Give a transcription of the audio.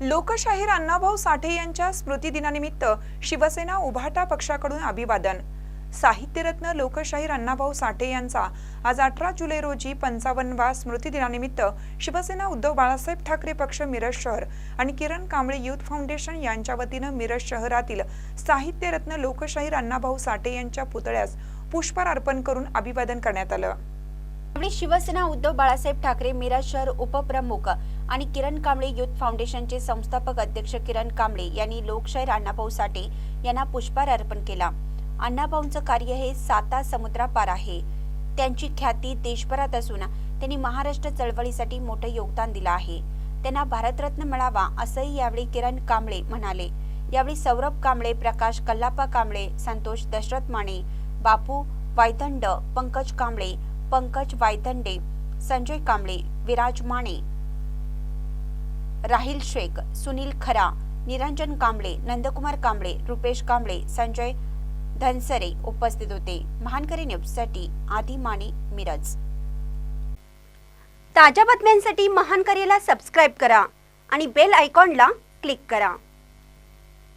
लोकशाहीर अण्णाभाऊ साठे यांच्या स्मृतिदिनानिमित्त शिवसेना उभाटा पक्षाकडून अभिवादन. साहित्यरत्न लोकशाहीर अण्णाभाऊ साठे यांचा आज अठरा जुलै रोजी पंचावन्नवा स्मृतिदिनानिमित्त शिवसेना उद्धव बाळासाहेब ठाकरे पक्ष मिरज शहर आणि किरण कांबळे युथ फाउंडेशन यांच्या वतीनं मिरज शहरातील साहित्यरत्न लोकशाहीर अण्णाभाऊ साठे यांच्या पुतळ्यास पुष्पहार अर्पण करून अभिवादन करण्यात आलं. शिवसेना उद्धव बाळासाहेब ठाकरे मिरज शहर उपप्रमुख. आणि किरण कांबळे युथ फाउंडेशनचे संस्थापक अध्यक्ष किरण कांबळे यांनी लोकशाहीर अण्णाभाऊ साठे यांना पुष्पहार अर्पण केला अण्णाभाऊंचं कार्य हे साता समुद्रापार आहे. त्यांची ख्याती देशभरात असून त्यांनी महाराष्ट्र चळवळीसाठी मोठं योगदान दिलं आहे. त्यांना भारतरत्न मिळावा असंही यावेळी किरण कांबळे म्हणाले. यावेळी सौरभ कांबळे प्रकाश कल्लापा कांबळे संतोष दशरथ माने बापू वायदंड पंकज कांबळे पंकज वायदंडे संजय कांबळे विराज माने राहिल शेख सुनील खरा निरंजन कांबळे नंदकुमार कांबळे रुपेश कांबळे संजय धनसरे उपस्थित होते. महानकरी न्यूजसाठी आदी माने मिरज. ताज्या बातम्यांसाठी महानकरीला सबस्क्राईब करा आणि बेल आयकॉनला क्लिक करा.